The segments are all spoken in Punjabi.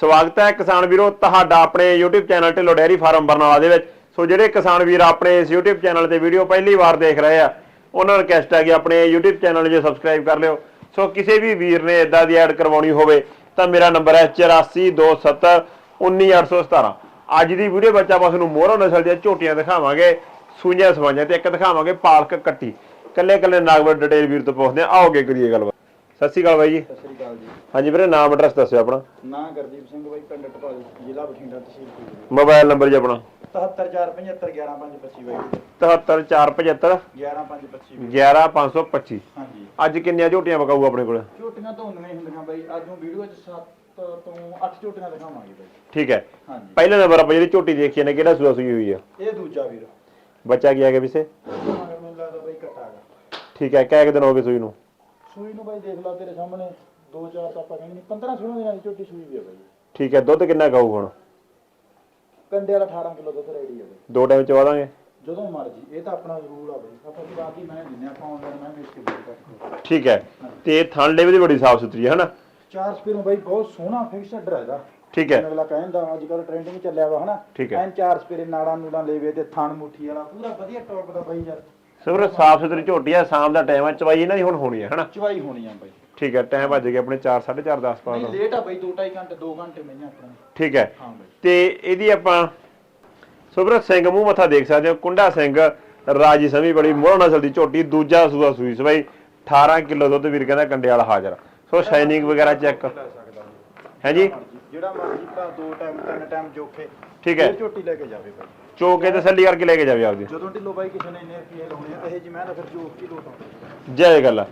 ਸਵਾਗਤ ਹੈ ਕਿਸਾਨ ਵੀਰੋ, ਤੁਹਾਡਾ ਆਪਣੇ YouTube channel Dhillon dairy farm Barnala ਦੇ ਵਿੱਚ। ਸੋ ਜਿਹੜੇ ਕਿਸਾਨ ਵੀਰ ਆਪਣੇ ਇਸ YouTube ਚੈਨਲ ਤੇ ਵੀਡੀਓ ਪਹਿਲੀ ਵਾਰ ਦੇਖ ਰਹੇ ਆ, ਉਹਨਾਂ ਨੂੰ ਰਿਕਵੈਸਟ ਹੈ ਕਿ ਆਪਣੇ YouTube ਚੈਨਲ ਨੂੰ ਜੇ ਸਬਸਕ੍ਰਾਈਬ ਕਰ ਲਿਓ। ਸੋ ਕਿਸੇ ਵੀ ਵੀਰ ਨੇ ਇਦਾਂ ਦੀ ਐਡ ਕਰਵਾਉਣੀ ਹੋਵੇ, ਤਾਂ ਮੇਰਾ ਨੰਬਰ ਹੈ 8427191817 ਅੱਜ ਦੀ ਵੀਡੀਓ ਵਿੱਚ ਆਪਾਂ ਤੁਹਾਨੂੰ ਮੋਹਰੋ ਨਸਲ ਦੀਆਂ ਝੋਟੀਆਂ ਦਿਖਾਵਾਂਗੇ, ਸੂਈਆਂ ਸਵਾਈਆਂ ਤੇ ਇੱਕ ਦਿਖਾਵਾਂਗੇ ਪਾਲਕ ਕੱਟੀ। ਕੱਲੇ ਕੱਲੇ ਨਾਗਵਰ ਡਿਟੇਲ ਵੀਰ ਤੋਂ ਪੁੱਛਦੇ ਆ ਆਓਗੇ ਕਰੀਏ ਗੱਲਬਾਤ। ਸਤਿ ਸ਼੍ਰੀ ਅਕਾਲ ਬਾਈ ਜੀ। ਸਤਿ ਸ੍ਰੀ ਅਕਾਲ ਜੀ। ਹਾਂਜੀ ਵੀਰੇ ਨਾਮ ਐਡਰੈਸ ਦੱਸਿਓ ਆਪਣਾ। ਨਾਂ ਗੁਰਦੀਪ ਸਿੰਘ ਬਾਈ ਪਿੰਡ ਟਪਾਲੀ ਜ਼ਿਲ੍ਹਾ ਬਠਿੰਡਾ ਤਹਿਸੀਲ ਮੋਬਾਈਲ ਨੰਬਰ ਜੀ ਆਪਣਾ। 77475 ਬਾਈ 77475 11525 11525 ਹਾਂਜੀ। ਅੱਜ ਕਿੰਨੀਆਂ ਝੋਟੀਆਂ ਵਕਾਊ ਆਪਣੇ ਕੋਲ? ਝੋਟੀਆਂ ਤੋਂ ਉਨੀਆਂ ਹੀ ਹੁੰਦੀਆਂ ਬਾਈ। ਅੱਜ ਨੂੰ ਵੀਡੀਓ 'ਚ 7 ਤੋਂ 8 ਝੋਟੀਆਂ ਦਿਖਾਵਾਂਗੇ ਬਾਈ। ਠੀਕ ਹੈ। ਹਾਂਜੀ। ਪਹਿਲੇ ਨੰਬਰ ਆਪਾਂ ਜਿਹੜੀ ਝੋਟੀ ਦੇਖੀ ਨੇ ਕਿਹੜਾ ਸੂਆ ਸੂਈ ਹੋਈ ਆ? ਇਹ ਦੂਜਾ ਵੀਰ। ਬੱਚਾ ਕੀ ਆ ਗਿਆ ਵਿਸੇ ਠੀਕ ਹੈ ਕਿੰਨੇ ਕੁ ਦਿਨ ਹੋ ਗਏ ਸੂਈ ਨੂੰ। ਸੂਈ ਨੂੰ ਬਾਈ ਦੇਖ ਲਾ ਤੇਰੇ ਸਾਹਮਣੇ 2 4 ਤਾਂ ਆਪਾਂ ਕਹਿੰਦੇ ਨਹੀਂ 15 16 ਦਿਨਾਂ ਦੀ ਝੋਟੀ ਸੂਈ ਵੀ ਆ ਬਾਈ। ਠੀਕ ਹੈ ਦੁੱਧ ਕਿੰਨਾ ਖਾਊ ਹੁਣ? ਕੰਡੇ ਵਾਲਾ 18 ਕਿਲੋ ਦੁੱਧ ਰੈਡੀ ਆ ਬਾਈ। ਦੋ ਟਾਈਮ ਚਵਾ ਦਾਂਗੇ। ਜਦੋਂ ਮਰਜ਼ੀ ਇਹ ਤਾਂ ਆਪਣਾ ਰੂਲ ਆ ਬਾਈ। ਆਪਾਂ ਦੀ ਬਾਤ ਹੀ ਮੈਂ ਦਿੰਨੇ ਆਪਾਂ ਆਨਲਾਈਨ ਮੈਂ ਵੇਚ ਕੇ ਦੇ ਕਰਦੇ ਠੀਕ ਹੈ ਤੇ ਥਣ ਲੇਵੇ ਦੀ ਬੜੀ ਸਾਫ਼ ਸੁਥਰੀ ਹੈ ਹਨਾ? ਚਾਰ ਸਪੀਰੋਂ ਬਾਈ ਬਹੁਤ ਸੋਹਣਾ ਫਿਕਸਡ ਹੈਗਾ ਠੀਕ ਹੈ। ਅਗਲਾ ਕਹਿੰਦਾ ਅੱਜ ਕੱਲ ਟ੍ਰੈਂਡਿੰਗ ਚੱਲਿਆ ਵਾ ਹਨਾ। ਐਨ ਚਾਰ ਸਪੀਰੇ ਨਾੜਾਂ ਨੂੜਾਂ ਲੈਵੇ ਤੇ ਥਣ ਮੁੱਠੀ ਵਾਲਾ ਪੂਰਾ ਵਧੀਆ ਟੌਪ ਦਾ ਬਾਈ ਯਾਰ। ਸਭਰ ਸਾਫ਼ ਸੁਥਰੀ ਝੋਟੀ ਆ ਸ਼ਾਮ ਦਾ ਟਾਈਮ ਆ ਚਵਾਈ ਇਹਨਾਂ ਦੀ ਹੁਣ ਹੋਣੀ ਹੈ ਹਨਾ? ਚਵਾਈ ਹੋਣੀ ਆ ਬਾਈ। ਠੀਕ ਹੈ ਟਾਈਮ ਵੱਜ ਗਿਆ ਆਪਣੇ 4 4:30 10 ਪਾ ਨਹੀਂ ਲੇਟ ਆ ਬਾਈ 2.5 ਘੰਟੇ 2 ਘੰਟੇ ਮਈਆਂ ਆਪਣਾ। ਠੀਕ ਹੈ ਤੇ ਇਹਦੀ ਆਪਾਂ ਸੁਭਰਤ ਸਿੰਘ ਮੂੰਹ ਮੱਥਾ ਦੇਖ ਸਕਦੇ ਹੋ ਕੁੰਡਾ ਸਿੰਘ ਰਾਜੀ ਸਮੀ ਬੜੀ ਮੋਹਰਾ ਨਸਲ ਦੀ ਝੋਟੀ ਦੂਜਾ ਸੂਆ ਸੂਈ ਸਬਾਈ 18 ਕਿਲੋ ਦੁੱਧ ਵੀਰ ਕਹਿੰਦਾ ਕੰਡੇ ਵਾਲਾ ਹਾਜ਼ਰ ਸੋ ਸ਼ਾਈਨਿੰਗ ਵਗੈਰਾ ਚੈੱਕ ਹੈ ਜੀ? ਜਿਹੜਾ ਮਰਜ਼ੀ ਭਰਾ ਦੋ ਟਾਈਮ ਤਿੰਨ ਟਾਈਮ ਜੋਖੇ ਠੀਕ ਹੈ। ਝੋਟੀ ਲੈ ਕੇ ਜਾਵੇ ਬਾਈ ਚੋਕੇ ਤਸੱਲੀ ਕਰਕੇ ਲੈ ਕੇ ਜਾਵੇ ਆਪਦੀ। ਜਦੋਂ ਢਿੱਲੋ ਬਾਈ ਕਿਸੇ ਨੇ ਇੰਨੇ ਰੁਪਏ ਲਾਉਣੇ ਆ ਇਹ ਜੀ ਮੈਂ ਤਾਂ ਫਿਰ ਜੋਖ ਕੀ ਲੋਟਾਂ ਜੈ ਗੱਲ ਆ।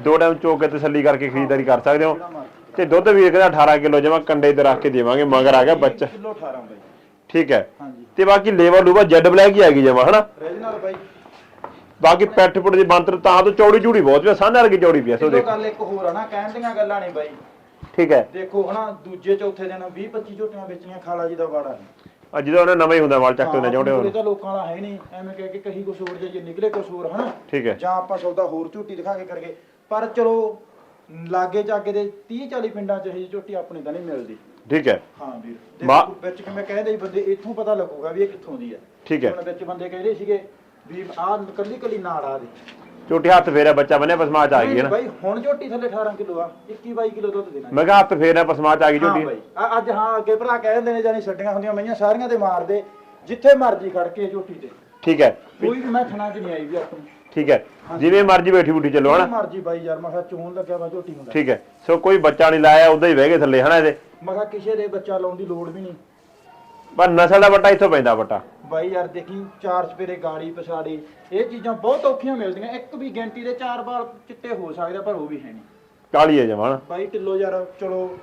ਦੋ ਟਾਈਮ ਚੋਕੇ ਤਸੱਲੀ ਕਰਕੇ ਖਰੀਦਦਾਰੀ ਕਰ ਸਕਦੇ ਹੋ। ਤੇ ਦੁੱਧ ਵੀਰ ਕਹਿੰਦਾ 18 ਕਿਲੋ ਜਮਾ ਕੰਡੇ ਤੇ ਰੱਖ ਕੇ ਦੇਵਾਂਗੇ ਮਗਰ ਆ ਗਿਆ ਬੱਚਾ। ਕਿਲੋ 18 ਬਾਈ। ਠੀਕ ਹੈ। ਹਾਂਜੀ। ਤੇ ਬਾਕੀ ਲੇਵਰ ਲੂਵਾ ਜੈਡ ਬਲੈਕ ਹੀ ਆ ਗਈ ਜਮਾ ਹਨਾ? ਰੀਜਨਲ ਬਾਈ। ਬਾਕੀ ਪੈਠ ਪੁੱਟ ਦੀ ਬੰਤਰ ਤਾਂ ਤੋਂ ਚੌੜੀ ਚੂੜੀ ਬਹੁਤ ਪਿਆ ਸਾਹਮਣੇ ਵਰਗੀ ਚੌੜੀ ਪਿਆ ਸੋ ਢਿੱਲੋਂ ਦੇਖੋ। ਗੱਲ ਇੱਕ ਹੋਰ ਆ ਨਾ ਕਹਿਣ ਦੀਆਂ ਗੱਲਾਂ ਨਹੀਂ ਬਾਈ। ਠੀਕ ਹੈ। ਦੇਖੋ ਹਨਾ ਦੂਜੇ ਚੌਥੇ ਦਿਨ 20 25 ਝੋਟੀਆਂ ਵੇਚੀਆਂ ਖਾਲਾ ਜੀ ਦਾ ਵਾੜਾ। ਨਹੀਂ ਆ ਜਦੋਂ ਉਹਨੇ ਨਵਾਂ ਹੀ ਹੁੰਦਾ ਮਾਲ ਚੱਕ ਲੈਣਾ ਚਾਹੁੰਦੇ ਇਹ ਹੋ ਤਾਂ ਲੋਕਾਂ ਦਾ ਹੈ ਨਹੀਂ। ਐਵੇਂ ਕਹਿ ਕੇ ਕਹੀ ਕੁਛ ਹੋਰ ਜੇ ਨਿਕਲੇ ਕੁਛ ਹੋਰ ਹਨਾ? ਠੀਕ ਹੈ। ਜਾਂ ਆਪਾਂ ਸੌਦਾ ਹੋਰ ਝੋਟੀ ਦਿਖਾ ਕੇ ਕਰਗੇ ਪਰ ਚਲੋ ਲਾਗੇ ਜਾਗੇ ਦੇ 30 40 ਪਿੰਡਾਂ ਚ ਇਹ ਝੋਟੀ ਆਪਣੀ ਤਾਂ ਨਹੀਂ ਮਿਲਦੀ। ਠੀਕ ਹੈ। ਹਾਂ ਵੀਰ। ਦੇਖੋ ਵਿੱਚ ਕਿਵੇਂ ਕਹਿੰਦੇ ਸੀ ਬੰਦੇ ਇੱਥੋਂ ਪਤਾ ਲੱਗੂਗਾ ਵੀ ਇਹ ਕਿੱਥੋਂ ਦੀ ਹੈ। ਠੀਕ ਹੈ। ਹੁਣ ਵਿੱਚ ਬੰਦੇ ਕਹਿੰਦੇ ਸੀਗੇ ਵੀ ਆਹ ਕੱਲੀ ਕੱਲੀ ਨਾੜ ਆ ਦੇ। ਛੋਟੀ ਹੱਥ ਫੇਰਿਆ ਬੱਚਾ ਬੰਨਿਆ ਪਸਮਾ ਚ ਆ ਗਈ ਹੈ ਨਾ। ਬਾਈ ਹੁਣ ਝੋਟੀ ਥੱਲੇ 18 ਕਿਲੋ ਆ 21 22 ਕਿਲੋ ਦੁੱਧ ਦੇਣਾ। ਮੈਂ ਕਿਹਾ ਹੱਥ ਫੇਰਿਆ ਪਸਮਾ ਚ ਆ ਗਈ ਹਾਂ ਝੋਟੀ ਬਾਈ ਆ- ਅੱਜ ਹਾਂ ਅੱਗੇ ਭਰਾ ਕਹਿ ਦਿੰਦੇ ਨੇ ਜਾਨੀ ਛੱਡੀਆਂ ਹੁੰਦੀਆਂ ਮਈਆਂ ਸਾਰੀਆਂ ਤੇ ਮਾਰਦੇ ਜਿੱਥੇ ਮਰਜ਼ੀ ਖੜ ਕੇ ਝੋਟੀ ਤੇ। ਠੀਕ ਹੈ। ਕੋਈ ਵੀ ਮੈਂ ਥਣਾ ਚ ਨਹੀਂ ਆਈ ਵੀ ਆਪਣੀ ਠੀਕ ਹੈ। ਜਿਵੇਂ ਮਰਜ਼ੀ ਬੈਠੀ ਬੁੱਠੀ ਚੱਲੋ ਹਨਾ। ਮਰਜ਼ੀ ਬਾਈ ਯਾਰ ਮੈਂ ਕਿਹਾ ਚੋਣ ਲੱਗਿਆ ਵਾ ਝੋਟੀ ਹੁੰਦਾ ਠੀਕ ਹੈ। ਸੋ ਕੋਈ ਬੱਚਾ ਨਹੀਂ ਲਾਇਆ ਉਦਾਂ ਹੀ ਬਹਿ ਗਏ ਥੱਲੇ ਹਨਾ ਇਹਦੇ। ਮੈਂ ਕਿਹਾ ਕਿਸੇ ਦੇ ਬੱਚਾ ਲਾਉਣ ਦੀ ਲੋੜ ਵੀ ਨਹੀਂ। ਪਰ ਨਸਲ ਦਾ ਬੱਟਾ ਇੱਥੋਂ ਪੈਂਦਾ ਬੱਟਾ ਬਾਈ ਯਾਰ ਦੇਖੀ ਚਾਰ ਸਪੇਰੇ ਗਾੜੀ ਪਛਾੜੀ। ਇਹ ਚੀਜ਼ਾਂ ਬਹੁਤ ਔਖੀਆਂ ਮਿਲਦੀਆਂ। ਇੱਕ ਵੀ ਗਿਣਤੀ ਦੇ ਚਾਰ ਵਾਰ ਚਿੱਟੇ ਹੋ ਸਕਦੇ ਪਰ ਉਹ ਵੀ ਹੈ ਨਹੀਂ। ਕਾਲੀ ਹੈ ਜਮਾ ਹਨਾ ਬਾਈ ਢਿੱਲੋ ਯਾਰ ਚਲੋ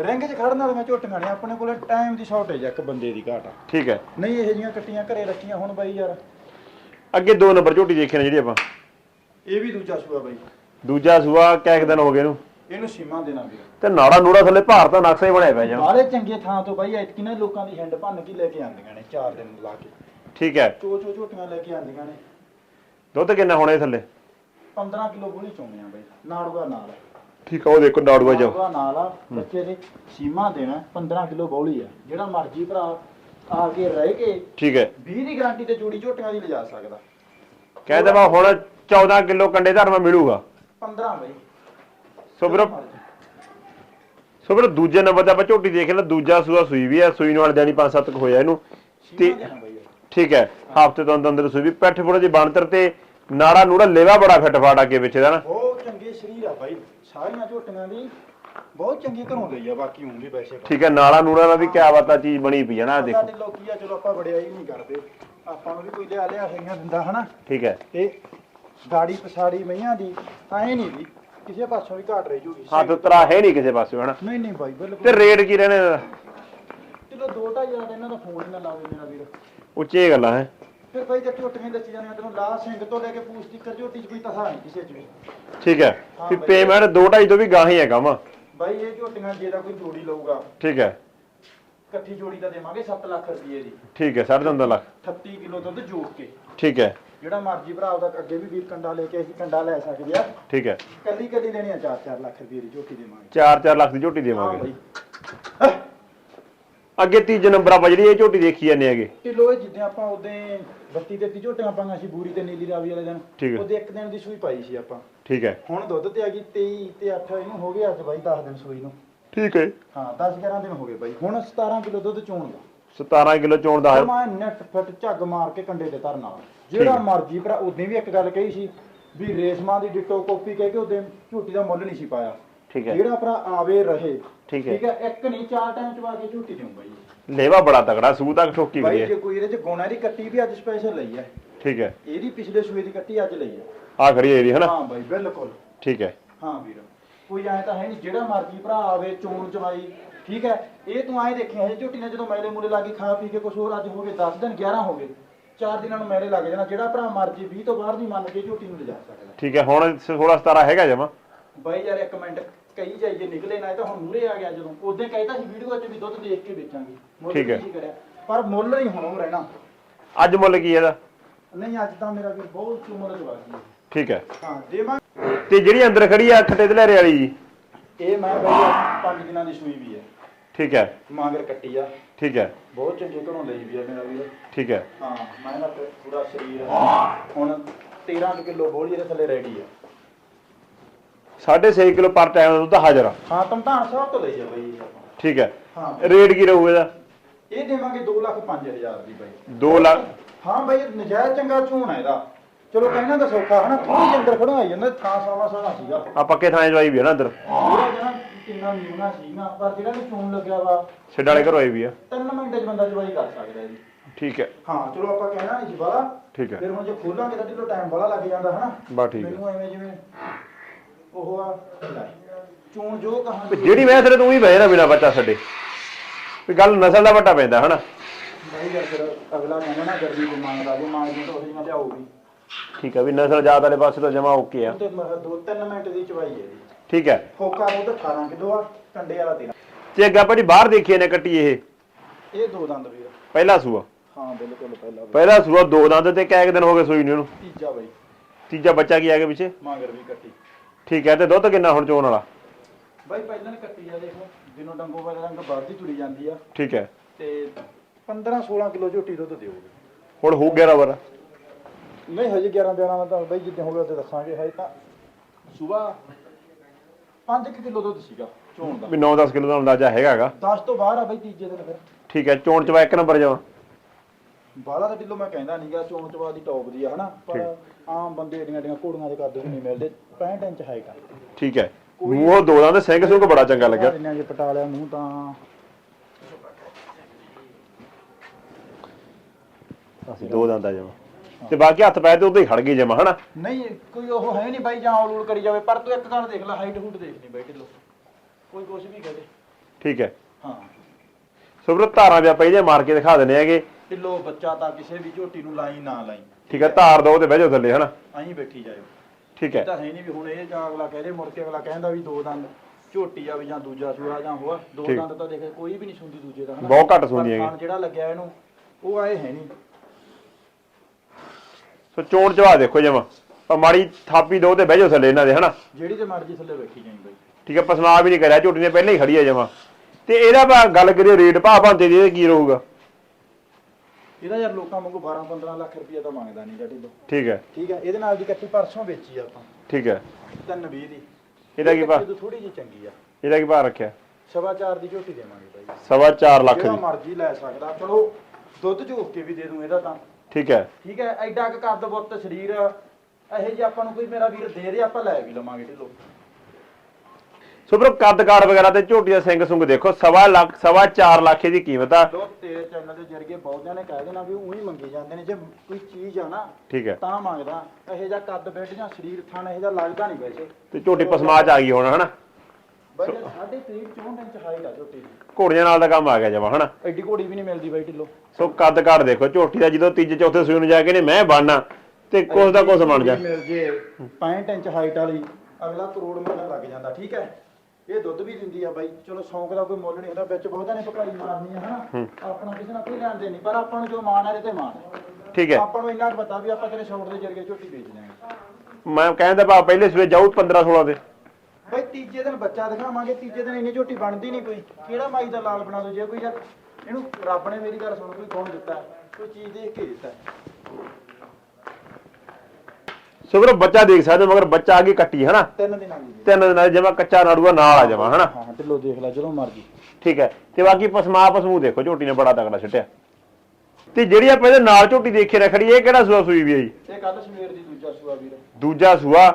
ਰਿੰਗ 'ਚ ਖੜਨ ਵਾਲੀਆਂ ਝੋਟੀਆਂ ਨੇ ਆਪਣੇ ਕੋਲੇ ਟਾਈਮ ਦੀ ਸ਼ਾਰਟੇਜ ਆ ਇੱਕ ਬੰਦੇ ਦੀ ਘਾਟ ਆ। ਠੀਕ ਹੈ। ਨਹੀਂ ਇਹ ਜੀਆਂ ਕੱਟੀਆਂ ਘਰੇ ਰੱਖੀਆਂ ਹੁਣ ਬਾਈ ਯਾਰ। ਅੱਗੇ ਦੋ ਨੰਬਰ ਝੋਟੀ ਦੇਖੀ ਨੇ ਜਿਹੜੀ ਆਪਾਂ। ਇਹ ਵੀ ਦੂਜਾ ਸੂਆ ਬਾਈ। ਦੂਜਾ ਸੂਆ ਕਿੰਨੇ ਦਿਨ ਹੋ ਗਏ ਇਹਨੂੰ। ਇਹਨੂੰ ਸੀਮਾ ਦੇਣਾ ਵੀਰ ਤੇ ਨਾੜਾ ਨੂੜਾ ਥੱਲੇ ਭਾਰ ਤਾਂ ਨਕਸ਼ਾ ਹੀ ਬਣਿਆ ਪਿਆ ਜਮਾ। ਬਾਹਲੇ ਚੰਗੇ ਥਾਂ ਤੋਂ ਬਾਈ ਐਤਕੀ ਨਾ ਲੋਕਾਂ ਦੀ ਹੈਂਡ ਭੰਨ ਕੇ ਲੈ ਕੇ ਆਉਂਦੀਆਂ ਨੇ ਚਾਰ ਦਿਨ ਲਾ ਕੇ। ਠੀਕ ਹੈ। ਚੋ ਚੋ ਝੋਟੀਆਂ ਲੈ ਕੇ ਆਉਂਦੀਆਂ ਨੇ। ਦੁੱਧ ਕਿੰਨਾ ਹੋਣਾ ਇਹ ਥੱਲੇ? 15 ਕਿਲੋ ਬੋਲੀ ਚੋਂਦੇ ਆ ਬਾਈ ਨਾੜੂਆ ਨਾਲ। ਠੀਕ ਆ ਉਹ ਦੇਖੋ ਨਾੜੂਆ ਜਾ। ਨਾੜੂਆ ਨਾਲ ਆ ਬੱਚੇ ਦੇ ਸੀਮਾ ਦੇਣਾ 15 ਕਿਲੋ ਬੌਲੀ ਆ। ਜਿਹੜਾ ਮਰਜ਼ੀ ਭਰਾ ਆ ਕੇ ਰਹਿ ਕੇ ਠੀਕ ਹੈ। 20 ਦੀ ਗਾਰੰਟੀ ਤੇ ਜੂੜੀ ਝੋਟੀਆਂ ਦੀ ਲਿਜਾ ਸਕਦਾ। ਕਹਿੰਦੇ ਵਾ ਹੁਣ 14 ਕਿਲੋ ਕੰਡੇ ਧਰਮਾ ਮਿਲੂਗਾ। 15 ਬਾਈ। ਸੋ ਵੀਰੋ ਸੋ ਵੀਰੋ ਦੂਜੇ ਨੰਬਰ ਤੇ ਆਪਾਂ ਝੋਟੀ ਦੇਖ ਲੈ ਦੂਜਾ ਸੂਆ ਸੂਈ ਵੀ ਹੈ ਸੂਈ ਨੂੰ ਵਾਲੇ ਦਿਨ ਹੀ 5-7 ਕੁ ਹੋਇਆ ਇਹਨੂੰ। ਤੇ ਦੇਣਾ ਠੀਕ ਹੈ ਹਫ਼ਤੇ ਤੋਂ ਅੰਦਰ ਅੰਦਰ ਸੂਈ ਵੀ। ਪੈਠ ਫੁੱਟ ਦੀ ਬਣਤਰ ਤੇ ਨਾੜਾ ਨੂੜਾ ਲੇਵਾ ਬੜਾ ਫਿੱਟ ਫਾਟ ਅੱਗੇ ਪਿੱਛੇ ਦਾ ਨਾ। ਬਹੁਤ ਚੰਗੇ ਸਰੀਰ ਆ ਬਾਈ। ਸਾਰੀਆਂ ਝੋਟੀਆਂ ਦੀ ਬਹੁਤ ਚੰਗੇ ਘਰੋਂ ਲਈ ਆ ਬਾਕੀ ਹੁਣ ਵੀ ਪੈਸੇ ਠੀਕ ਹੈ ਨਾੜਾ ਨੂੜਾ ਨਾਲ ਵੀ ਕਿਆ ਬਾਤਾਂ ਚੀਜ਼ ਬਣੀ ਪਈ ਹੈ ਨਾ ਦੇਖੋ। ਸਾਡੇ ਲੋਕੀ ਆ ਚਲੋ ਆਪਾਂ ਵੜਿਆਈ ਨਹੀਂ ਕਰਦੇ। ਆਪਾਂ ਨੂੰ ਵੀ ਕੋਈ ਲਿਆ ਲਿਆ ਹੋਈਆਂ ਦਿੰਦਾ ਹਨਾ? ਠੀਕ ਹੈ। ਤੇ ਗਾੜੀ ਪਛਾੜੀ ਮਈਆਂ ਦੀ ਐ ਨਹੀਂ ਵੀ। ਕਿਸੇ ਪਾਸੋਂ ਵੀ ਘਾਟ ਰਹੀ ਜੂਗੀ ਹੱਥ ਤਰਾ ਹੈ ਨਹੀਂ ਕਿਸੇ ਪਾਸੇ ਹਨਾ? ਨਹੀਂ ਨਹੀਂ ਬਾਈ ਤੇ ਬਿਲਕੁਲ ਰੇਟ ਕੀ ਰਹਿਣੇ ਦਾ? ਚਲੋ ਦੋ ਢਾਈ ਹਜ਼ਾਰ ਦਾ ਇਹਨਾਂ ਦਾ ਫੋਨ ਹੀ ਨਾ ਲਾਵੇ ਮੇਰਾ ਵੀਰ। ਉੱਚੇ ਗੱਲਾਂ ਹੈ? ਫਿਰ ਬਾਈ ਜੇ ਝੋਟੀਆਂ ਦੱਸੀ ਜਾਂਦੀਆਂ ਤੈਨੂੰ ਲਾ ਸਿੰਘ ਤੋਂ ਲੈ ਕੇ ਪੂਛ ਤੀਕਰ ਝੋਟੀ 'ਚ ਕੋਈ ਤਸਾ ਨਹੀਂ ਕਿਸੇ 'ਚ ਵੀ। ਠੀਕ ਹੈ। ਹਾਂ ਵੀ ਬਾਈ। ਪੇਮੈਂਟ 2.5 ਤੋਂ ਵੀ ਗਾਹੀ ਹੈ ਕੰਮ ਬਾਈ ਇਹ ਝੋਟੀਆਂ ਜੇ ਦਾ ਕੋਈ ਜੋੜੀ ਲਊਗਾ। ਠੀਕ ਹੈ। ਇਕੱਠੀ ਜੋੜੀ ਦਾ ਦੇਵਾਂਗੇ 7 ਲੱਖ ਰੁਪਏ ਦੀ। ਠੀਕ ਹੈ 3.5 ਲੱਖ। 38 ਕਿਲੋ ਦੁੱਧ ਜੋੜ ਕੇ। ਠੀਕ ਹੈ। ਜਿਹੜਾ ਮਰਜ਼ੀ ਭਰਾ ਉਹਦਾ ਅੱਗੇ ਵੀ ਵੀਰ ਕੰਡਾ ਲੈ ਕੇ ਅਸੀਂ ਕੰਡਾ ਲੈ ਸਕਦੇ ਆ। ਠੀਕ ਹੈ। ਕੱਲੀ ਕੱਲੀ ਦੇਣੀ ਆ 4-4 ਲੱਖ ਰੁਪਏ ਦੀ ਝੋਟੀ ਦੇਵਾਂਗੇ। 4-4 ਲੱਖ ਦੀ ਝੋਟੀ ਹਾਂ ਦੇਵਾਂਗੇ ਬਾਈ। ਅੱਗੇ ਤੀਜੇ ਨੰਬਰ ਆਪਾਂ ਜਿਹੜੀ ਇਹ ਝੋਟੀ ਦੇਖੀ ਜਾਂਦੇ ਹੈਗੇ। ਢਿੱਲੋ ਇਹ ਜਿੱਦਾਂ ਆਪਾਂ ਉਹਦੇ 32 33 ਝੋਟੀਆਂ ਪਾਈਆਂ ਸੀ ਬੂਰੀ ਤੇ ਨੀਲੀ ਰਾਵੀ ਵਾਲੇ ਦਿਨ। ਹੈ। ਉਹਦੇ ਇੱਕ ਦਿਨ ਦੀ ਸੂਈ ਪਾਈ ਸੀ ਆਪਾਂ। ਠੀਕ ਹੈ। ਹੁਣ ਦੁੱਧ ਤੇ ਆ ਗਈ 23 ਤੇ 8 ਇਹਨੂੰ ਹੋ ਗਏ ਅੱਜ ਬਾਈ 10 ਦਿਨ ਸੂਈ ਨੂੰ। ਠੀਕ ਹੈ। ਹਾਂ 10 11 ਦਿਨ ਹੋ ਗਏ ਬਾਈ। ਹੁਣ 17 ਕਿਲੋ ਦੁੱਧ ਚੋਣ ਦਾ। 17 ਕਿਲੋ ਚੋਣ ਦਾ ਹੈ ਮੈਂ ਨੈਟ ਫਿੱਟ ਝੱਗ ਮਾਰ ਕੇ ਕੰਡੇ ਤੇ ਧਰਨਾ ਜਿਹੜਾ ਮਰਜ਼ੀ ਭਰਾ ਉਦੋਂ ਵੀ ਇੱਕ ਗੱਲ ਕਹੀ ਸੀ ਵੀ ਰੇਸ਼ਮਾਂ ਦੀ ਡਿਟੋ ਕਾਪੀ ਕਹਿ ਕੇ ਉਦੋਂ ਝੂਟੀ ਦਾ ਮੁੱਲ ਨਹੀਂ ਸੀ ਪਾਇਆ। ਠੀਕ ਹੈ। ਜਿਹੜਾ ਭਰਾ ਆਵੇ ਰਹੇ। ਠੀਕ ਹੈ। ਠੀਕ ਹੈ ਇੱਕ ਨਹੀਂ ਚਾਰ ਟਾਈਮ ਚਵਾ ਕੇ ਝੂਟੀ ਦੇਉਂ ਬਾਈ? ਲੇਵਾ ਬੜਾ ਤਗੜਾ ਸੂ ਤੱਕ ਠੋਕੀ ਹੋਈ ਜੇ ਹੈ। ਕੋਈ ਇਹਦੇ ਚ ਗੁਣਾ ਦੀ ਕੱਟੀ ਵੀ ਅੱਜ ਸਪੈਸ਼ਲ ਲਈ ਹੈ। ਠੀਕ ਹੈ। ਇਹਦੀ ਪਿਛਲੇ ਸੂਏ ਦੀ ਕੱਟੀ ਅੱਜ ਲਈ ਹੈ। ਆ ਖੜੀ ਹੈ ਇਹਦੀ ਹਨਾ? ਹਾਂ ਬਾਈ ਬਿਲਕੁਲ। ਠੀਕ ਹੈ। ਹਾਂ ਵੀਰ। ਕੋਈ ਐ ਤਾਂ ਹੈ ਨਹੀਂ ਜਿਹੜਾ ਮਰਜ਼ੀ ਭਰਾ ਆਵੇ ਚੋਣ ਚਵਾਈ ਠੀਕ ਹੈ? ਇਹ ਤੂੰ ਐ ਦੇਖਿਆ ਇਹ ਝੋਟੀ ਨੇ ਜਦੋਂ ਮੈਲੇ ਮੂਲੇ ਲਾ ਕੇ ਖਾ ਪੀ ਕੇ ਕੁਝ ਹੋਰ ਅੱਜ ਹੋ ਗਏ 10 ਦਿਨ 11 ਹੋ ਗਏ ਚਾਰ ਦਿਨਾਂ ਨੂੰ ਮੈਲੇ ਲੱਗ ਜਾਣਾ ਜਿਹੜਾ ਭਰਾ ਮਰਜ਼ੀ 20 ਤੋਂ ਬਾਹਰ ਦੀ ਮੰਨ ਕੇ ਝੋਟੀ ਨੂੰ ਲਿਜਾ ਸਕਦਾ। ਠੀਕ ਹੈ ਹੁਣ 16 17 ਹੈਗਾ ਜਮਾ। ਬਾਈ ਯਾਰ ਇੱਕ ਮਿੰਟ ਕਹੀ ਜਾਈਏ ਨਿਕਲੇ ਨਾ ਇਹ ਤਾਂ ਹੁਣ ਮੂਰੇ ਆ ਗਿਆ ਜਦੋਂ। ਉਦੋਂ ਕਹਿਤਾ ਸੀ ਵੀਡੀਓ 'ਚ ਵੀ ਦੁੱਧ ਦੇਖ ਕੇ ਵੇਚਾਂਗੇ। ਮੁੱਲ ਠੀਕ ਹੈ। ਕਰਿਆ? ਪਰ ਮੁੱਲ ਨਹੀਂ ਹੁਣ ਉਹ ਰਹਿਣਾ। ਅੱਜ ਮੁੱਲ ਕੀ ਹੈ ਇਹਦਾ? ਨਹੀਂ ਅੱਜ ਤਾਂ ਮੇਰਾ ਵੀ ਬਹੁਤ ਚੁਮਰ ਚਵਾ ਗਈ ਠੀਕ ਹੈ। ਹਾਂ ਦੇਵਾਂ ਤੇ ਜਿਹੜੀ ਅੰਦਰ ਖੜੀ ਆ ਖੱਟੇ ਤੇ ਲਹਿਰੇ ਵਾਲੀ ਜੀ? ਇਹ ਮੈਂ ਬਾਈ 5 ਦਿਨਾਂ ਦੀ ਸੂਈ ਵੀ ਹੈ। ਠੀਕ ਹੈ। ਮਾਂਗਰ ਕੱਟੀ ਆ। ਠੀਕ ਹੈ। ਬਹੁਤ ਚੰਗੇ ਘਰੋਂ ਲਈ ਵੀ ਆ ਮੇਰਾ ਵੀਰ। ਠੀਕ ਹੈ। ਹਾਂ ਮੈਂ ਨਾ ਤੇ ਪੂਰਾ ਸਰੀਰ ਹੁਣ 13 ਕਿਲੋ ਬੋਲੀ ਇਹਦੇ ਥੱਲੇ ਰੈਡੀ ਆ। 6.5 ਕਿਲੋ ਪਰ ਟਾਈਮ ਦਾ ਦੁੱਧ ਹਾਜ਼ਰ ਆ। ਹਾਂ ਤਮਤਾਨ ਸਾਹਿਬ ਤੋਂ ਲਈ ਆ ਬਈ ਠੀਕ ਹੈ। ਹਾਂ। ਰੇਟ ਕੀ ਰਹੂ ਇਹਦਾ? ਇਹ ਦੇਵਾਂਗੇ 2 ਲੱਖ 5000 ਦੀ ਬਾਈ। 2 ਲੱਖ? ਹਾਂ ਬਾਈ ਨਜਾਇਜ਼ ਚੰਗਾ ਝੂਣ ਹੈ ਇਹਦਾ। ਚਲੋ ਕਹਿਣਾ ਤਾਂ ਸੌਖਾ ਹਨਾ? ਥੋੜੀ ਅੰਦਰ ਖੜਾਈ ਜਾਂਦਾ ਥਾਂ ਸਾਵਾ ਸਾਵਾ ਸੀਗਾ। ਆ ਪੱਕੇ ਥਾਂ ਜਵਾਈ ਵੀ ਹੈ ਨਾ ਅੰਦਰ। ਥੋੜਾ ਜਿਹਾ ਕਿੰਨਾ ਨੀਵਾਂ ਸੀਗਾ ਪਰ ਜਿਹੜਾ ਵੀ ਚੂਣ ਲੱਗਿਆ ਵਾ ਛੱਡ ਵਾਲੇ ਘਰੋਂ ਆਈ ਵੀ ਆ। ਤਿੰਨ ਮਿੰਟਾਂ 'ਚ ਬੰਦਾ ਜਵਾਈ ਕਰ ਸਕਦਾ ਜੀ। ਠੀਕ ਹੈ। ਹਾਂ ਚਲੋ ਆਪਾਂ ਕਹਿਣਾ ਨਹੀਂ ਸੀ ਬਾਲਾ ਠੀਕ ਹੈ। ਫਿਰ ਹੁਣ ਜੇ ਖੋਲਾਂਗੇ ਤਾਂ ਢਿੱਲੋ ਟਾਈਮ ਬੜਾ ਲੱਗ ਜਾਂਦਾ ਹਨਾ? ਬਸ ਠੀਕ ਹੈ। ਮੈਨੂੰ ਐਵੇਂ ਜਿਵੇਂ ਉਹ ਆ ਲੈ, ਚੂਣ ਜੋ ਕਹਾਂ ਵੀ ਜਿਹੜੀ ਮੈਂ ਸਿਰੇ ਤੂੰ ਹੀ ਬਹਿ ਨਾ ਬਿਨਾ ਬੱਚਾ ਛੱਡੇ ਵੀ ਗੱਲ ਨਸਲ ਦਾ ਵੱਟਾ ਪੈਂਦਾ ਹਨਾ? ਨਹੀਂ ਯਾਰ ਫਿਰ ਅਗਲਾ ਕਹਿੰਦਾ ਨਾ ਗਰਮੀ ਕੋ ਮੰਗਦਾ ਜੇ ਮੰਗਦੀ ਤਾਂ ਉਹ ਜਿਹੀਆਂ ਲਿਆਊਗੀ ਠੀਕ ਹੈ ਵੀ ਨਸਲ ਜਾਤ ਵਾਲੇ ਪਾਸੇ ਤਾਂ ਜਮਾ ਓਕੇ ਆ। ਤੇ ਮੈਂ ਦੋ ਤਿੰਨ ਮਿੰਟ ਦੀ ਚਵਾਈ ਹੈ ਜੀ। ਠੀਕ ਹੈ। ਫੋਕਾ ਉਹ ਤਾਂ 18 ਕਿਲੋ ਆ ਕੰਡੇ ਵਾਲਾ 13 ਤੇ ਅੱਗਾ ਭਾਜੀ ਬਾਹਰ ਦੇਖੀਏ ਨੇ ਕੱਟੀ ਇਹ। ਇਹ ਦੋ ਦੰਦ ਵੀਰ ਪਹਿਲਾ ਸੂਆ। ਹਾਂ ਬਿਲਕੁਲ ਪਹਿਲਾ ਪਹਿਲਾ ਸੂਆ ਦੋ ਦੰਦ ਤੇ ਕੈ ਦਿਨ ਹੋ ਗਏ ਸੂਈ ਨੂੰ ਇਹਨੂੰ? ਤੀਜਾ ਬਾਈ। ਤੀਜਾ ਬੱਚਾ ਕੀ ਆ ਗਿਆ ਪਿੱਛੇ? ਮਾਂਗਰ ਵੀ ਕੱਟੀ। ਠੀਕ ਹੈ ਤੇ ਦੁੱਧ ਕਿੰਨਾ ਹੁਣ ਚੋਣ ਵਾਲਾ? ਬਾਈ ਪਹਿਲਾਂ ਨੇ ਕੱਟੀ ਆ ਦੇਖੋ ਦਿਨੋਂ ਡੰਗੋ ਵਾਲੇ ਰੰਗ ਵੱਧਦੀ ਤੁਰੀ ਜਾਂਦੀ ਆ। ਠੀਕ ਹੈ। ਤੇ 15 16 ਕਿਲੋ ਝੋਟੀ ਦੁੱਧ ਦਿਓਗੇ ਹੁਣ ਹੋ ਗਿਆ ਰਬਰ ਨਹੀਂ ਹਜੇ 11 12 ਦਾ ਤਾਂ ਬਾਈ ਜਿੱਦਾਂ ਹੋਵੇ ਉੱਤੇ ਦੱਸਾਂਗੇ ਹਜੇ ਤਾਂ। ਸਵੇਰ 5 ਕਿਲੋ ਦੁੱਧ ਸੀਗਾ ਚੋਣ ਦਾ। ਵੀ 9-10 ਕਿਲੋ ਦਾ ਅੰਦਾਜ਼ਾ ਹੈਗਾਗਾ। 10 ਤੋਂ ਬਾਹਰ ਆ ਬਾਈ ਤੀਜੇ ਦਿਨ ਫਿਰ। ਠੀਕ ਹੈ ਚੋਣ ਚਵਾ ਇੱਕ ਨੰਬਰ ਜਾਵਾਂ ਬਾਲਾ ਦਾ ਕਿਲੋ ਮੈਂ ਕਹਿੰਦਾ ਨਹੀਂਗਾ ਚੋਣ ਚਵਾ ਦੀ ਟੌਪ ਦੀ ਆ ਹਨਾ? ਪਰ ਆਮ ਬੰਦੇ ਏਡੀਆਂ ਏਡੀਆਂ ਘੋੜੀਆਂ ਦੇ ਵੀ ਨਹੀਂ ਮਿਲਦੇ 65 ਇੰਚ ਹਾਈਟ ਆ ਠੀਕ ਹੈ। ਮੂੰਹ ਦੋ ਦੰਦ ਸਿੰਘ ਸੁੰਘ ਬੜਾ ਚੰਗਾ ਲੱਗਿਆ। ਇੰਨਾ ਜੇ ਪਟਾਲਿਆ ਮੂੰਹ ਤਾਂ ਦੋ ਦੰਦ ਜਾਵਾਂ ਤੇ ਬਾਕੀ ਹੱਥ ਪੈ ਤੇ ਉਦੋਂ ਹੀ ਖੜ ਗਈ ਜਮਾ ਹਨਾ? ਨਹੀਂ ਕੋਈ ਉਹ ਹੈ ਨਹੀਂ ਬਾਈ ਜਾਂ ਔਲੂਲ ਕਰੀ ਜਾਵੇ ਪਰ ਤੂੰ ਇੱਕ ਗੱਲ ਦੇਖ ਲੈ ਹਾਈਟ ਹੂਟ ਦੇਖ ਨਹੀਂ ਬਾਈ ਢਿੱਲੋ। ਕੋਈ ਕੁਝ ਵੀ ਕਹਦੇ। ਠੀਕ ਹੈ। ਹਾਂ। ਸੋ ਵੀਰੋ ਧਾਰਾਂ ਦੇ ਆਪਾਂ ਇਹਦੇ ਮਾਰ ਕੇ ਦਿਖਾ ਦਿੰਦੇ ਹੈਗੇ। ਢਿੱਲੋ ਬੱਚਾ ਤਾਂ ਕਿਸੇ ਵੀ ਝੋਟੀ ਨੂੰ ਲਾਈ ਨਾ ਲਾਈ। ਠੀਕ ਹੈ ਧਾਰ ਦੋ ਤੇ ਬਹਿ ਜਾਓ ਥੱਲੇ ਹਨਾ? ਐਂ ਬੈਠੀ ਜਾਇਓ। ਠੀਕ ਇਹ ਹੈ ਤਾਂ ਹੈ ਨਹੀਂ ਵੀ ਹੁਣ ਇਹ ਜਾਂ ਅਗਲਾ ਕਹਦੇ ਮੁੜ ਕੇ ਅਗਲਾ ਕਹਿੰਦਾ ਵੀ ਦੋ ਦੰਦ ਝੋਟੀ ਆ ਵੀ ਜਾਂ ਦੂਜਾ ਸੂਆ ਜਾਂ ਹੋਰ ਦੋ ਠੀਕ। ਦੰਦ ਤਾਂ ਦੇਖ ਕੋਈ ਵੀ ਨਹੀਂ ਸੁਣਦੀ ਦੂਜੇ ਦਾ ਹਨਾ? ਬਹੁਤ ਘੱਟ ਸੁਣਦੀ ਪਰ ਹੈਗੀ। ਜਿਹੜਾ ਲੱਗਿਆ ਇਹਨੂੰ ਉਹ ਆਏ ਹੈ ਨਹੀਂ। ਸੋ ਚੋਣ ਚਵਾ ਦੇਖੋ ਜਮਾ। ਪਰ ਮਾੜੀ ਥਾਪੀ ਦੋ ਤੇ ਬਹਿ ਜਾਓ ਥੱਲੇ ਇਹਨਾਂ ਦੇ ਹਨਾ? ਜਿਹੜੀ ਤੇ ਮਰਜ਼ੀ ਥੱਲੇ ਬੈਠੀ ਜਾਈ ਬਾਈ। ਠੀਕ ਹੈ ਪਸਮਾ ਵੀ ਨਹੀਂ ਕਰਿਆ ਝੋਟੀ ਨੇ ਪਹਿਲਾਂ ਹੀ ਖੜੀ ਹੈ ਜਮਾ। ਤੇ ਇਹਦਾ ਆਪਾਂ ਗੱਲ ਕਰੀਏ ਰੇਟ ਭਾਅ ਭਾਂਤੇ ਦੀ ਇਹ ਕੀ ਰਹੂਗਾ? ਇਹਦਾ ਯਾਰ ਲੋਕਾਂ ਵਾਂਗੂ 12 15 ਲੱਖ ਰੁਪਏ ਤਾਂ ਮੰਗਦਾ ਨਹੀਂ ਢਿੱਲੋ। ਠੀਕ ਹੈ ਠੀਕ ਹੈ ਇਹਦੇ ਨਾਲ ਦੀ ਕੱਟੀ ਪਰਸੋਂ ਵੇਚੀ ਆਪਾਂ। ਠੀਕ ਹੈ 320 ਦੀ। ਇਹਦਾ ਕੀ ਭਾਅ? ਥੋੜੀ ਜਿਹੀ ਚੰਗੀ ਆ। ਇਹਦਾ ਕੀ ਭਾਅ ਰੱਖਿਆ? ਸਵਾ ਚਾਰ ਦੀ ਝੋਟੀ ਦੇਵਾਂਗੇ ਬਾਈ। ਸਵਾ 4 ਲੱਖ ਜਿਹੜਾ ਦੀ। ਮਰਜ਼ੀ ਲੈ ਸਕਦਾ। ਚਲੋ ਦੁੱਧ ਝੋਕ ਕੇ ਵੀ ਦੇ ਦੂੰ ਇਹਦਾ ਤਾਂ। ਠੀਕ ਹੈ। ਠੀਕ ਹੈ ਐਡਾ ਕ ਕੱਦ ਬੁੱਤ ਸਰੀਰ। ਇਹੋ ਜਿਹੇ ਆਪਾਂ ਨੂੰ ਕੋਈ ਮੇਰਾ ਵੀਰ ਦੇ ਦੇ ਆਪਾਂ ਲੈ ਵੀ ਲਵਾਂਗੇ ਢਿੱਲੋ। ਸੋ ਕੱਦ ਕਾੜ ਵਗੈਰਾ ਤੇ ਝੋਟੀ ਦਾ ਸਿੰਘ ਸੁੰਗ ਦੇਖੋ ਸਵਾ ਲੱਖ ਸਵਾ 4 ਲੱਖ ਦੀ ਕੀਮਤ ਆ। ਲੋ ਤੇਰੇ ਚੈਨਲ ਦੇ ਜਰੀਏ ਬਹੁਤਿਆਂ ਨੇ ਕਹਿ ਦੇਣਾ ਵੀ ਉਹੀ ਮੰਗੀ ਜਾਂਦੇ ਨੇ ਜੇ ਕੋਈ ਚੀਜ਼ ਆ ਨਾ ਠੀਕ ਹੈ। ਤਾਂ ਮੰਗਦਾ। ਇਹੋ ਜਿਹਾ ਕੱਦ ਬੈਠ ਜਾਂ ਸਰੀਰ ਥਣ ਇਹੋ ਜਿਹਾ ਲੱਗਦਾ ਨਹੀਂ ਵੈਸੇ। ਤੇ ਝੋਟੀ ਪਸਮਾ ਚ ਆ ਗਈ ਹੁਣ ਹਨਾ? ਬਾਈ ਸਾਡੇ 3 64 ਇੰਚ ਹਾਈਟ ਆ ਝੋਟੀ ਦੀ ਘੋੜੀਆਂ ਨਾਲ ਦਾ ਕੰਮ ਆ ਗਿਆ ਜਮਾ ਹਨਾ? ਐਡੀ ਘੋੜੀ ਵੀ ਨਹੀਂ ਮਿਲਦੀ ਬਾਈ ਢਿੱਲੋ। ਸੋ ਕੱਦ ਕਾੜ ਦੇਖੋ ਝੋਟੀ ਦਾ ਜਦੋਂ ਤੀਜੇ ਚੌਥੇ ਸੂਈ ਨੂੰ ਜਾ ਕੇ ਨੇ ਮੈਂ ਬਣਨਾ ਤੇ ਕੁਛ ਦਾ ਕੁਛ ਬਣ ਜਾ। ਮਿਲ ਜੇ 65 ਇੰਚ ਹਾਈਟ ਵਾਲੀ ਅਗਲਾ ਕਰੋੜ ਮਹੀਨਾ ਲੱਗ ਜਾਂਦਾ ਠੀਕ ਹੈ? ਇਹ ਦੁੱਧ ਵੀ ਦਿੰਦੀ ਆ ਬਾਈ। ਚਲੋ ਸ਼ੌਂਕ ਦਾ ਕੋਈ ਮੁੱਲ ਨਹੀਂ ਹੁੰਦਾ ਵਿੱਚ ਬਹੁਤਾਂ ਨੇ ਭਕਾਈ ਮਾਰਨੀ ਆ ਹਨਾ? ਆਪਣਾ ਕਿਸੇ ਨਾਲ ਕੋਈ ਲੈਣ ਦੇ ਨਹੀਂ ਪਰ ਆਪਾਂ ਨੂੰ ਜੋ ਮਾਣ ਹੈ ਇਹਦੇ ਤੇ ਮਾਣ ਹੈ ਠੀਕ ਹੈ। ਆਪਾਂ ਨੂੰ ਇੰਨਾ ਕੁ ਪਤਾ ਵੀ ਆਪਾਂ ਤੇਰੇ ਸ਼ੌਂਕ ਦੇ ਜਰੀਏ ਝੋਟੀ ਵੇਚ ਦਿਆਂਗੇ ਮੈਂ ਕਹਿੰਦਾ ਭਾ ਪਹਿਲੇ ਸਵੇਰੇ ਜਾਊ 15 16 ਦੇ। ਬਾਈ ਤੀਜੇ ਦਿਨ ਬੱਚਾ ਦਿਖਾਵਾਂਗੇ ਤੀਜੇ ਦਿਨ ਇੰਨੀ ਝੋਟੀ ਬਣਦੀ ਨਹੀਂ ਕੋਈ। ਕਿਹੜਾ ਮਾਈ ਦਾ ਲਾਲ ਬਣਾ ਦੋ ਜੇ ਕੋਈ ਯਾਰ ਇਹਨੂੰ ਰੱਬ ਨੇ ਮੇਰੀ ਗੱਲ ਸੁਣ ਕੋਈ ਗੁਣ ਦਿੱਤਾ ਕੋਈ ਚੀਜ਼ ਦੇਖ ਕੇ ਦਿੱਤਾ। ਸੋ ਵੀਰੋ ਬੱਚਾ ਦੇਖ ਸਕਦੇ ਹੋ ਮਗਰ ਬੱਚਾ ਆ ਗਈ ਕੱਟੀ ਹਨਾ? ਤਿੰਨ ਦਿਨਾਂ ਦੀ ਜੀ। ਤਿੰਨ ਦਿਨਾਂ ਜਮਾ ਕੱਚਾ ਨਾੜੂਆ ਨਾਲ ਆ ਜਾਵਾ ਹਨਾ? ਹਾਂ ਢਿੱਲੋ ਦੇਖ ਲੈ ਜਦੋਂ ਮਰਜ਼ੀ। ਠੀਕ ਹੈ ਤੇ ਬਾਕੀ ਪਸਮਾ ਪਸਮੂ ਦੇਖੋ ਝੋਟੀ ਨੇ ਬੜਾ ਤਕੜਾ ਛੱਟਿਆ ਤੇ ਜਿਹੜੀ ਆਪਾਂ ਇਹਦੇ ਨਾਲ ਝੋਟੀ ਦੇਖੇ ਰਖੜੀ ਇਹ ਕਿਹੜਾ ਸੂਆ ਸੂਈ ਵੀ ਹੈ ਜੀ? ਇਹ ਕੱਲ ਸ਼ਮੀਰ ਦੀ ਦੂਜਾ ਸੂਆ ਵੀਰ। ਦੂਜਾ ਸੂਆ।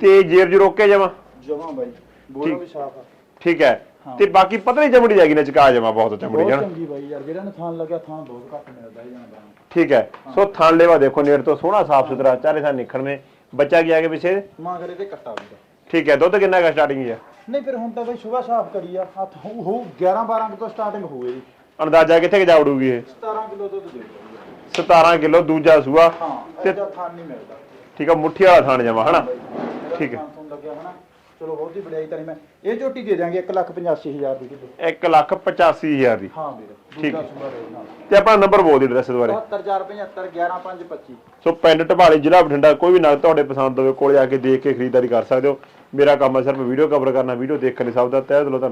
ਤੇ ਜੇਰ ਜੁ ਰੋਕੇ ਜਾਵਾ? ਜਮਾਂ ਬਾਈ। ਬੋਲੋ ਵੀ ਸਾਫ਼ ਆ। ਠੀਕ ਹੈ। ਤੇ ਬਾਕੀ ਪਤਲੀ ਚਮੜੀ ਜਾਗੀ ਨਾ ਚਕਾ ਜਾਵਾ ਬਹੁਤ ਚਮੜੀ ਬਹੁਤ ਜਣਾ ਚੰਗੀ ਬਾਈ ਯਾਰ ਜਿਹੜਾ ਨੂੰ ਥਾਂ ਲੱਗਿਆ ਥਾਂ ਬਹੁਤ ਘੱਟ ਮਿਲਦਾ ਇਹ ਜਾਂਦਾ ਠੀਕ ਹੈ। ਸੋ ਥਣ ਲੈਵਾ ਦੇਖੋ ਨੇੜ ਤੋਂ ਸੋਹਣਾ ਸਾਫ਼ ਸੁਥਰਾ ਚਾਰੇ ਥਾਂ ਨਿਖੜਵੇਂ ਬੱਚਾ ਕੀ ਆ ਕੇ ਪਿੱਛੇ? ਮਾਂ ਕਰੇ ਤੇ ਕੱਟਾ ਵੀਰ ਠੀਕ ਹੈ ਦੁੱਧ ਕਿੰਨਾ ਕਾ ਸਟਾਰਟਿੰਗ ਹੈ? ਨਹੀਂ ਫਿਰ ਹੁਣ ਤਾਂ ਬਈ ਸਵੇਰ ਸਾਫ਼ ਕਰੀ ਆ। ਹੱਥ ਹੋ ਹੋ 11 12 ਤੋਂ ਸਟਾਰਟਿੰਗ ਹੋਵੇ ਜੀ ਅੰਦਾਜ਼ਾ ਕਿੱਥੇ ਕੁ ਜਾ ਉੜੂਗੀ ਇਹ? 17 ਕਿਲੋ ਦੁੱਧ ਦੇ ਦਿਓ। 17 ਕਿਲੋ ਦੂਜਾ ਸੂਆ। ਹਾਂ ਤੇ- ਥਾਂ ਨਹੀਂ ਮਿਲਦਾ। ਠੀਕ ਆ ਮੁੱਠੀ ਵਾਲਾ ਥਣ ਜਾਵਾ ਹਨਾ? ਠੀਕ ਹੈ। ਲੱਗਿਆ ਹਨਾ? ਚਲੋ ਬਹੁਤੀ ਬੜਾਈ ਤਾਂ ਨਹੀਂ ਮੈਂ ਇਹ ਝੋਟੀ ਦੇ ਦਿਆਂਗੇ 185000 ਦੀ ਕਿਲੋ। 1 ਲੱਖ 85000 ਦੀ। ਹਾਂ ਵੀਰ ਠੀਕ ਦੂਜਾ ਹੈ। ਸੂਆ ਨਾਲ। ਤੇ ਆਪਣਾ ਨੰਬਰ ਬੋਲ ਦਿਓ ਐਡਰੈਸ ਦੁਬਾਰੇ 74075 11525 ਸੋ ਪਿੰਡ ਢਬਾਲੀ ਜ਼ਿਲ੍ਹਾ ਬਠਿੰਡਾ ਕੋਈ ਵੀ ਨਗ ਤੁਹਾਡੇ ਪਸੰਦ ਹੋਵੇ ਕੋਲੇ ਆ ਕੇ ਦੇਖ ਕੇ ਖਰੀਦਦਾਰੀ ਕਰ ਸਕਦੇ ਹੋ। ਮੇਰਾ ਕੰਮ ਹੈ ਸਿਰਫ ਵੀਡੀਓ ਕਵਰ ਕਰਨਾ ਵੀਡੀਓ ਦੇਖਣ ਲਈ ਸਭ ਦਾ ਤਹਿ ਦਿਲੋਂ ਧੰਨਵਾਦ।